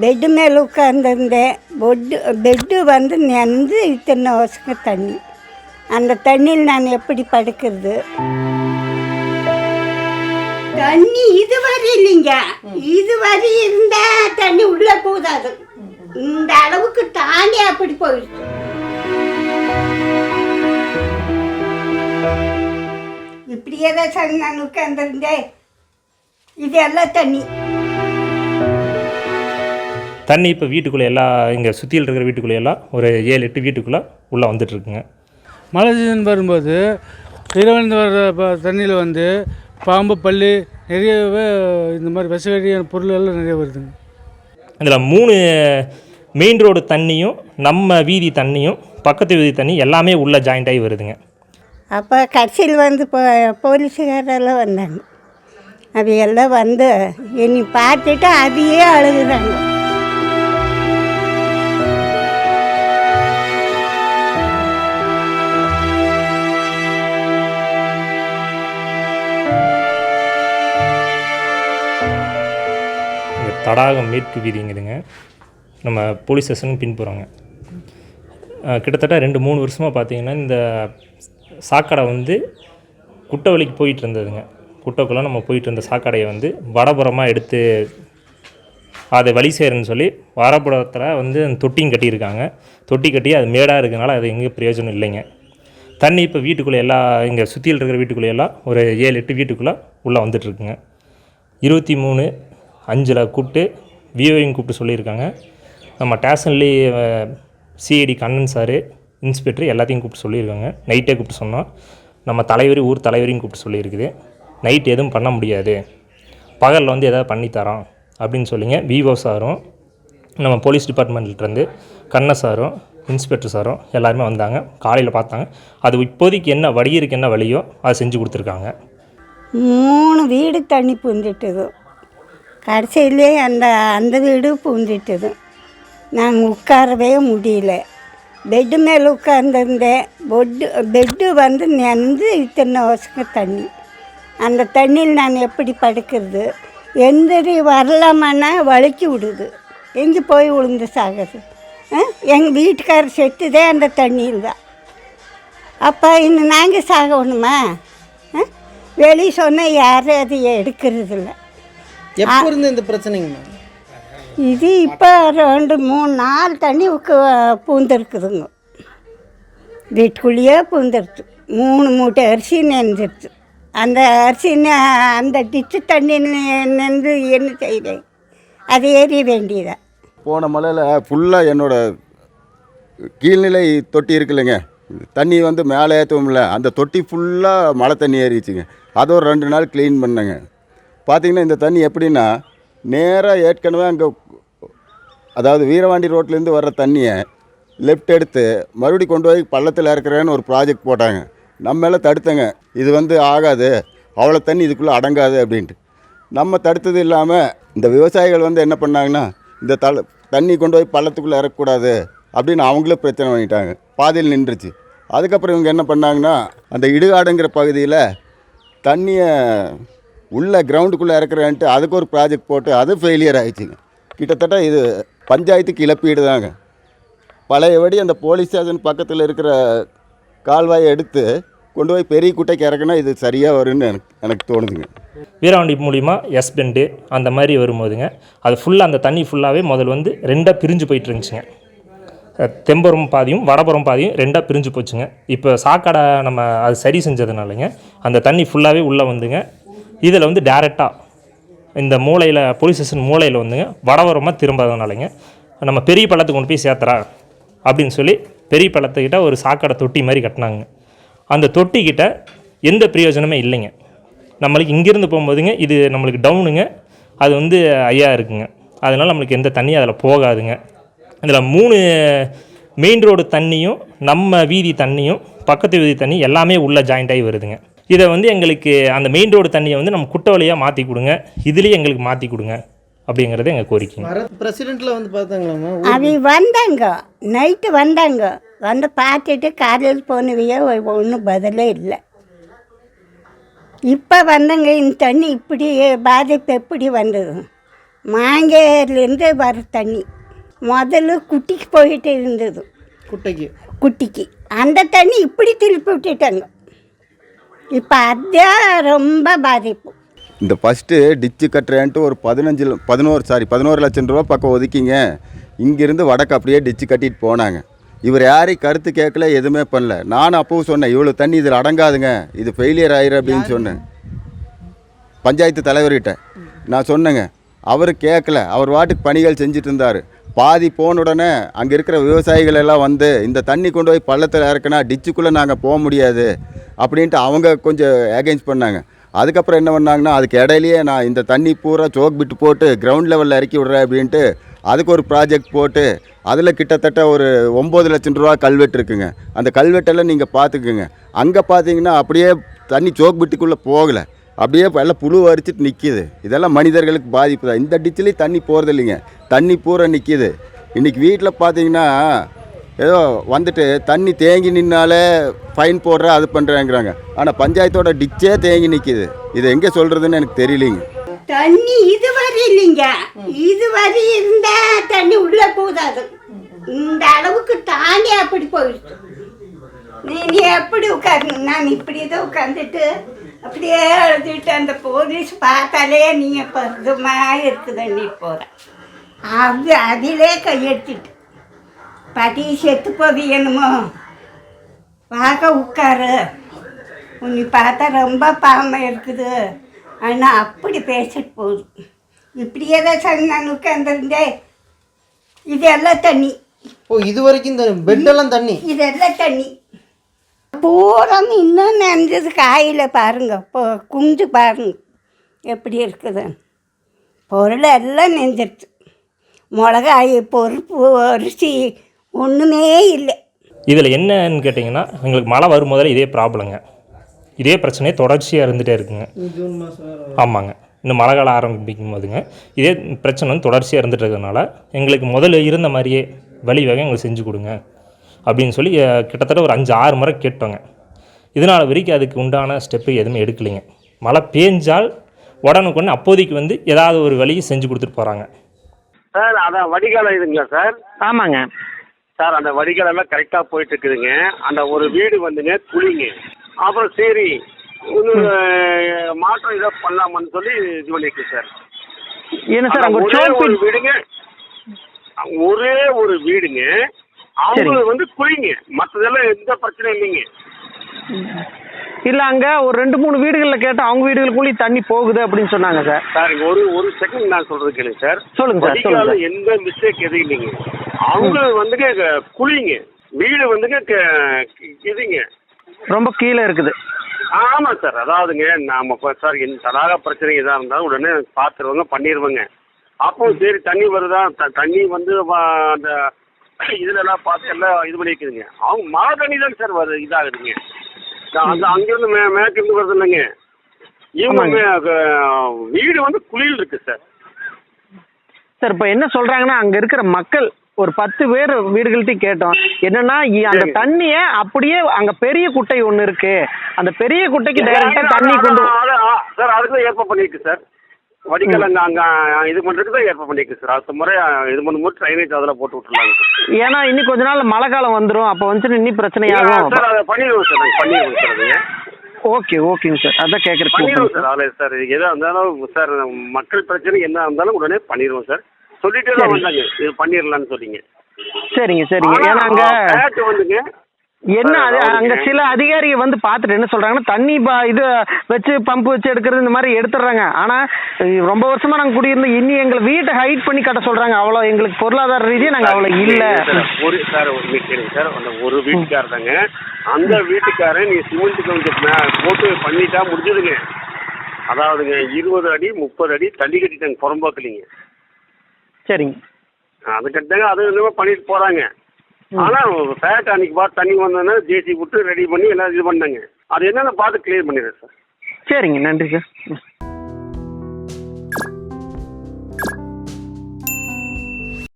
Bed மேலே உட்காந்துருந்தேன் பொட்டு பெட்டு வந்து நெந்து இத்தனை வருஷங்க தண்ணி. அந்த தண்ணியில் நான் எப்படி படுக்கிறது? தண்ணி இது வரை இல்லைங்க. இது வரை இருந்தா தண்ணி உள்ள போதாது இந்த அளவுக்கு தாண்டி அப்படி போயிடுச்சு. இப்படியே தான் சார் நான் உட்காந்துருந்தேன் இது எல்லாம் தண்ணி. தண்ணி இப்போ வீட்டுக்குள்ளே எல்லாம் இங்கே சுற்றியில் இருக்கிற வீட்டுக்குள்ளே எல்லாம் ஒரு ஏழு எட்டு வீட்டுக்குள்ளே உள்ளே வந்துட்டுருக்குங்க. மழை சீசன் வரும்போது இரவந்து வர்ற ப- தண்ணியில் வந்து பாம்பு பல்லி நிறையவே இந்த மாதிரி விஷகடியான பொருள் எல்லாம் நிறைய வருதுங்க. இதில் மூணு மெயின் ரோடு தண்ணியும் நம்ம வீதி தண்ணியும் பக்கத்து வீதி தண்ணி எல்லாமே உள்ளே ஜாயிண்ட் ஆகி வருதுங்க. அப்போ கடைசியில் வந்து போ போலீஸுக்காரெல்லாம் வந்தாங்க. அது எல்லாம் வந்து என்னை பார்த்துட்டு அதையே அழுகுறாங்க. தடாகம் மேற்கு வீதிங்குதுங்க. நம்ம போலீஸ் ஸ்டேஷனுக்கு பின்புறங்க கிட்டத்தட்ட ரெண்டு மூணு வருஷமாக பார்த்தீங்கன்னா இந்த சாக்கடை வந்து குட்டவழிக்கு போயிட்டு இருந்ததுங்க. குட்டைக்குள்ளே நம்ம போயிட்டு இருந்த சாக்கடையை வந்து வடபுறமாக எடுத்து அதை வழி சேருன்னு சொல்லி வரப்புறத்தில் வந்து அந்த தொட்டியும் கட்டியிருக்காங்க. தொட்டி கட்டி அது மேடாக இருக்கனால அது எங்கே பிரயோஜனம் இல்லைங்க. தண்ணி இப்போ வீட்டுக்குள்ளே எல்லா இங்கே சுற்றியில் இருக்கிற வீட்டுக்குள்ளே எல்லாம் ஒரு ஏழு எட்டு வீட்டுக்குள்ளே உள்ளே வந்துட்டுருக்குங்க இருபத்தி மூணு அஞ்சில் கூப்பிட்டு விஓயும் கூப்பிட்டு சொல்லியிருக்காங்க. நம்ம டேஷன்லி சிஐடி கண்ணன் சார் இன்ஸ்பெக்டர் எல்லாத்தையும் கூப்பிட்டு சொல்லியிருக்காங்க. நைட்டே கூப்பிட்டு சொன்னோம் நம்ம தலைவர் ஊர் தலைவரையும் கூப்பிட்டு சொல்லியிருக்குது. நைட் எதுவும் பண்ண முடியாது. பகலில் வந்து எதாவது பண்ணித்தரோம் அப்படின்னு சொல்லிங்க. விவோ சாரும் நம்ம போலீஸ் டிபார்ட்மெண்ட்லேருந்து கண்ண சாரும் இன்ஸ்பெக்டர் சாரும் எல்லாருமே வந்தாங்க. காலையில் பார்த்தாங்க. அது இப்போதைக்கு என்ன வடிகிறதுக்கு என்ன வழியோ அதை செஞ்சு கொடுத்துருக்காங்க. மூணு வீடு தண்ணி பூந்துட்டுது கடைசியிலே அந்த அந்த வீடு பூந்துட்டது நாங்கள் உட்காரவே முடியல. பெட்டு மேலே உட்காந்துருந்தேன் பொட்டு பெட்டு வந்து நெந்து இத்தனை வருஷங்க தண்ணி. அந்த தண்ணியில் நான் எப்படி படுக்கிறது? எந்திரி வரலாமான்னா வலிக்கி விடுது. எங்கே போய் விழுந்து சாகுது எங்கள் வீட்டுக்காரர் செத்துதே அந்த தண்ணியில் தான். அப்போ இன்னும் நாங்கள் சாகணுமா? வெளியே சொன்னால் யாரும் அதை எடுக்கிறது இல்லை எப்போ இருந்து இந்த பிரச்சனைங்கம்மா இது இப்போ ரெண்டு மூணு நாலு தண்ணி உக்கு பூந்துருக்குதுங்க. வீட்டுக்குள்ளேயே பூந்துருச்சு. மூணு மூட்டை அரிசி நெஞ்சிருச்சு அந்த அரிசி நெ- அந்த டிச்சு தண்ணி நெந்து என்ன செய்வேன்? அது ஏறிய வேண்டியதா? போன மழையில் ஃபுல்லாக என்னோட கீழ்நிலை தொட்டி இருக்குல்லைங்க. தண்ணி வந்து மேலே ஏற்றுவோம்ல அந்த தொட்டி ஃபுல்லாக மழை தண்ணி ஏறிச்சுங்க அதை ஒரு ரெண்டு நாள் க்ளீன் பண்ணேங்க. பார்த்தீங்கன்னா இந்த தண்ணி எப்படின்னா நேராக ஏற்கனவே அங்கே அதாவது வீரவாண்டி ரோட்லேருந்து வர்ற தண்ணியை லெஃப்ட் எடுத்து மறுபடியும் கொண்டு போய் பள்ளத்தில் இறக்குறேன்னு ஒரு ப்ராஜெக்ட் போட்டாங்க. நம்ம எல்லாம் தடுத்தங்க. இது வந்து ஆகாது. அவ்வளோ தண்ணி இதுக்குள்ளே அடங்காது அப்படின்ட்டு. நம்ம தடுத்தது இல்லாமல் இந்த விவசாயிகள் வந்து என்ன பண்ணாங்கன்னா இந்த தல தண்ணி கொண்டு போய் பள்ளத்துக்குள்ளே இறக்கக்கூடாது அப்படின்னு அவங்களும் பிரச்சனை பண்ணிட்டாங்க. பாதியில் நின்றுச்சு. அதுக்கப்புறம் இவங்க என்ன பண்ணாங்கன்னா அந்த இடுகாடுங்கிற பகுதியில் தண்ணியை உள்ளே கிரவுண்டுக்குள்ளே இறக்குறேன்ட்டு அதுக்கு ஒரு ப்ராஜெக்ட் போட்டு அது ஃபெயிலியர் ஆயிடுச்சுங்க. கிட்டத்தட்ட இது பஞ்சாயத்துக்கு இழப்பீடு தாங்க. பழையபடி அந்த போலீஸ் ஸ்டேஷன் பக்கத்தில் இருக்கிற கால்வாயை எடுத்து கொண்டு போய் பெரிய குட்டைக்கு இறக்குனா இது சரியாக வரும்னு எனக்கு எனக்கு தோணுதுங்க. வீராவண்டி மூலிமா எஸ் பெண்டு அந்த மாதிரி வரும்போதுங்க அது ஃபுல்லாக அந்த தண்ணி ஃபுல்லாகவே முதல்ல வந்து ரெண்டாக பிரிஞ்சு போயிட்டு இருந்துச்சுங்க. தெம்பரம் பாதியும் வடபுறம் பாதியும் ரெண்டாக பிரிஞ்சு போச்சுங்க. இப்போ சாக்கடை நம்ம அது சரி செஞ்சதுனாலங்க அந்த தண்ணி ஃபுல்லாகவே உள்ளே வந்துங்க. இதில் வந்து டேரெக்டாக இந்த மூலையில் போலீஸ் ஸ்டேஷன் மூலையில் வந்துங்க வடவரமாக திரும்பாதனாலங்க நம்ம பெரிய பள்ளத்துக்கு கொண்டு போய் சேர்த்துறா அப்படின்னு சொல்லி பெரிய பள்ளத்துக்கிட்ட ஒரு சாக்கடை தொட்டி மாதிரி கட்டினாங்க. அந்த தொட்டிக்கிட்ட எந்த பிரயோஜனமே இல்லைங்க. நம்மளுக்கு இங்கேருந்து போகும்போதுங்க இது நம்மளுக்கு டவுனுங்க அது வந்து ஐயா இருக்குங்க. அதனால் நம்மளுக்கு எந்த தண்ணியும் அதில் போகாதுங்க. இதில் மூணு மெயின் ரோடு தண்ணியும் நம்ம வீதி தண்ணியும் பக்கத்து வீதி தண்ணி எல்லாமே உள்ளே ஜாயிண்ட் ஆகி வருதுங்க. இதை வந்து எங்களுக்கு அந்த மெயின் ரோடு தண்ணியை வந்து நம்ம குட்டை வழியாக மாற்றி கொடுங்க. இதுலேயே எங்களுக்கு மாற்றி கொடுங்க அப்படிங்கிறது எங்கள் கோரிக்கைங்க. வர பிரசிடென்ட்ல வந்து பார்த்தாங்களாம்மா? அவங்க வந்தாங்க. நைட்டு வந்தாங்க. வந்து பார்த்துட்டு காலையில் போனவையோ ஒன்றும் பதிலே இல்லை. இப்போ வந்தங்க இந்த தண்ணி இப்படி பாதிப்பு எப்படி வந்தது? மாங்கேர்லேருந்து வர தண்ணி. முதல்ல குட்டிக்கு போயிட்டு இருந்தது. குட்டைக்கு. குட்டிக்கு. அந்த தண்ணி இப்படி திருப்பி விட்டுட்டாங்க. இப்போ அதுதான் ரொம்ப பாதிப்பு. இந்த ஃபஸ்ட்டு டிச்சு கட்டுறேன்ட்டு ஒரு பதினஞ்சு பதினோரு சாரி பதினோரு லட்சம் ரூபா பக்கம் ஒதுக்கிங்க. இங்கேருந்து வடக்கு அப்படியே டிச்சு கட்டிட்டு போனாங்க. இவர் யாரையும் கருத்து கேட்கல எதுவுமே பண்ணல. நானும் அப்பவும் சொன்னேன் இவ்வளோ தண்ணி இதில் அடங்காதுங்க. இது ஃபெயிலியர் ஆயிரு அப்படின்னு சொன்னேன். பஞ்சாயத்து தலைவர்கிட்ட. நான் சொன்னேங்க அவர் கேட்கல. அவர் வாட்டுக்கு பணிகள் செஞ்சுட்டு இருந்தார். பாதி போன உடனே அங்கே இருக்கிற விவசாயிகள் எல்லாம் வந்து இந்த தண்ணி கொண்டு போய் பள்ளத்தில் இறக்குனா டிச்சுக்குள்ளே நாங்கள் போக முடியாது. அப்படின்ட்டு அவங்க கொஞ்சம் அகேன்ஸ்ட் பண்ணாங்க. அதுக்கப்புறம் என்ன பண்ணாங்கன்னா அதுக்கு இடையிலேயே நான் இந்த தண்ணி பூரா சோக் பிட்டு போட்டு கிரவுண்ட் லெவலில் இறக்கி விட்றேன் அப்படின்ட்டு அதுக்கு ஒரு ப்ராஜெக்ட் போட்டு அதில் கிட்டத்தட்ட ஒரு ஒம்பது லட்சம் ரூபா கல்வெட்டு இருக்குங்க. அந்த கல்வெட்டெல்லாம் நீங்கள் பார்த்துக்குங்க. அங்கே பார்த்தீங்கன்னா அப்படியே தண்ணி சோக் பிட்டுக்குள்ளே போகலை. அப்படியே எல்லாம் புழு அரிச்சிட்டு நிற்கிது இதெல்லாம் மனிதர்களுக்கு பாதிப்பு தான். இந்த டிச்சிலையும் தண்ணி போகிறது இல்லைங்க தண்ணி பூரா நிற்கிது இன்றைக்கி வீட்டில் பார்த்தீங்கன்னா ஏதோ வந்துட்டு தண்ணி தேங்கி நின்னாலே ஃபைன் போடுற அது பண்ணுறேங்கிறாங்க ஆனால் பஞ்சாயத்தோட டிச்சே தேங்கி நிற்கிது இதை எங்கே சொல்கிறதுன்னு எனக்கு தெரியலைங்க. தண்ணி இது வரை இல்லைங்க. இது வரை இருந்தா தண்ணி உள்ள போதாது இந்த அளவுக்கு தாண்டி அப்படி போயிடுச்சு. நீ நீ எப்படி உட்காரு நான் இப்படி தான் உட்காந்துட்டு அப்படியே அழுதுட்டு அந்த போலீஸ் பார்த்தாலே நீ பருதமா இருக்குது நீ போகிற அது அதிலே கையெடுத்துட்டு. படி செத்து போது என்னமோ. பார்க்க உட்காரு. உன்னை பார்த்தா ரொம்ப பாவமாக இருக்குது. ஆனால் அப்படி பேசிட்டு போகுது. இப்படியே தான் சார் நான் உட்காந்துருந்தேன் இதெல்லாம் தண்ணி. ஓ இது வரைக்கும் இந்த பெட்டெல்லாம் தண்ணி? இதெல்லாம் தண்ணி. பூரா இன்னும் நனைஞ்சது காயில் பாருங்க. இப்போ குஞ்சு பாருங்க. எப்படி இருக்குது. பொருள் எல்லாம் நெஞ்சிருச்சு மிளகாய் பொறுப்பு அரிசி ஒன்றுமே இல்லை. இதில் என்னன்னு கேட்டிங்கன்னா எங்களுக்கு மழை வரும் முதல்ல இதே ப்ராப்ளங்க இதே பிரச்சனையே தொடர்ச்சியாக இருந்துகிட்டே இருக்குங்க. ஆமாங்க. இன்னும் மழை காலம் ஆரம்பிக்கும் போதுங்க. இதே பிரச்சனை வந்து தொடர்ச்சியாக இருந்துட்டு இருக்கிறதுனால எங்களுக்கு முதல்ல இருந்த மாதிரியே வழி வகை எங்களுக்கு செஞ்சு கொடுங்க. அப்படின்னு சொல்லி கிட்டத்தட்ட ஒரு அஞ்சு ஆறு முறை கேட்டோங்க. இதனால் வரைக்கும் அதுக்கு உண்டான ஸ்டெப்பு எதுவுமே எடுக்கலைங்க. மழை பேஞ்சால் உடனுக்குடனே அப்போதைக்கு வந்து ஏதாவது ஒரு வழியை செஞ்சு கொடுத்துட்டு போகிறாங்க சார் அதான் வடிகாலம் இதுங்களா சார்? ஆமாங்க. சார் அந்த வடிகால் எல்லாம் கரெக்டாக போயிட்டு இருக்குதுங்க அந்த ஒரு வீடு வந்துங்க குழிங்க. அப்புறம் சரி இன்னும் மாற்றம் ஏதோ பண்ணலாமான்னு சொல்லி இது பண்ணிருக்கு சார். என்ன சார் ஒரே ஒரு வீடுங்க ஒரே ஒரு வீடுங்க. அவங்களுக்கு வந்து குழிங்க. மற்றதெல்லாம் எந்த பிரச்சனையும் இல்லைங்க. இல்லை அங்கே ஒரு ரெண்டு மூணு வீடுகளில் கேட்டால் அவங்க வீடுகளுக்குள்ளே தண்ணி போகுது அப்படின்னு சொன்னாங்க சார். சார் ஒரு ஒரு செகண்ட் நான் சொல்றது கேளுங்க சார். சொல்லுங்க சார், சொல்லுங்க. எந்த மிஸ்டேக் எதுவும் இல்லைங்க. அவங்க வந்துங்க க- குழிங்க. வீடு வந்துங்க க- இதுங்க. ரொம்ப கீழே இருக்குது. ஆமாம் சார் அதாவதுங்க நாம இப்போ சார் எந்த தடாக பிரச்சனை எதாக இருந்தாலும் உடனே பார்த்துருவாங்க பண்ணிடுவாங்க அப்போ சரி தண்ணி வருதா? த- தண்ணி வந்து அந்த இதுல எல்லாம் பார்த்து எல்லாம் இது பண்ணிக்குதுங்க அவங்க மழை தண்ணி தான் சார் வருது இதாகுதுங்க. அந்த அங்கேருந்து மே மேற்கிருந்து வருது இல்லைங்க. இவங்க வீடு வந்து குழியில் இருக்கு சார். சார் இப்போ என்ன சொல்கிறாங்கன்னா அங்கே இருக்கிற மக்கள் ஒரு பத்து பேர் வீடுகள்கிட்ட கேட்டோம். என்னன்னா அந்த. தண்ணியை அப்படியே அங்கே பெரிய குட்டை ஒன்று இருக்கு. அந்த பெரிய குட்டைக்கு டைரெக்டாக தண்ணி கொண்டு சார் அதுக்கு ஏற்பாடு பண்ணியிருக்கு சார். வடிகால் அங்கே அங்கே இது பண்ணுறதுக்கு தான் ஏற்பாடு பண்ணியிருக்கு சார் அடுத்த முறை இது பண்ணும்போது ட்ரைனேஜ் அதில் போட்டு விட்டுருலாங்க சார் ஏன்னா இன்னும் கொஞ்ச நாள் மழை காலம் வந்துடும் அப்போ வந்து இன்னும் பிரச்சனையாகும் சார் அதை பண்ணிடுவோம் சார் நாங்கள் பண்ணிடுவோம் சார் அதுங்க ஓகே ஓகேங்க சார் அதான் பண்ணிடுவோம் கேட்குறேன் சார் அதில் சார் எதாக இருந்தாலும் சார் மக்கள் பிரச்சனை என்ன இருந்தாலும் உடனே பண்ணிடுவோம் சார் சொல்லிட்டே தான். வந்தாங்க. இது பண்ணிடலான்னு சொல்லிங்க. சரிங்க சரிங்க. ஏன்னா அங்கே வந்துங்க. என்ன அது? அங்க சில அதிகாரிகள் வந்து பார்த்துட்டு என்ன சொல்றாங்கன்னா தண்ணி இது வச்சு பம்ப் வச்சு எடுக்கிறது இந்த மாதிரி எடுத்துடுறாங்க. ஆனா ரொம்ப வருஷமா நாங்க குடியிருந்தோம். இன்னி எங்களை வீட்டை ஹைட் பண்ணி கட்ட சொல்றாங்க. அவ்வளோ எங்களுக்கு பொருளாதார ரீதியா நாங்க அவ்வளோ இல்ல. ஒரு சார் ஒரு மீட்டிங் சார். அந்த ஒரு வீட்டுக்காரர் தாங்க அந்த வீட்டுக்காரன் நீ சிமெண்ட் கொஞ்சம் போட்டு பண்ணிட்டா முடிஞ்சதுங்க. அதாவதுங்க இருபது அடி முப்பது அடி தள்ளி கட்டிட்டாங்க புறம்போக்கலிங்க. சரிங்க. அது கட்டாங்க அது என்னமோ பண்ணிட்டு போறாங்க. ஆனா ஃபேட் அன்னைக்கு பார்த்து தண்ணி வந்தோன்னா ஜேசி விட்டு ரெடி பண்ணி எல்லாம் இது பண்ணாங்க. அது என்னன்னு பார்த்து கிளியர் பண்ணிடுறேன் சார் சரிங்க நன்றி சார் ம்.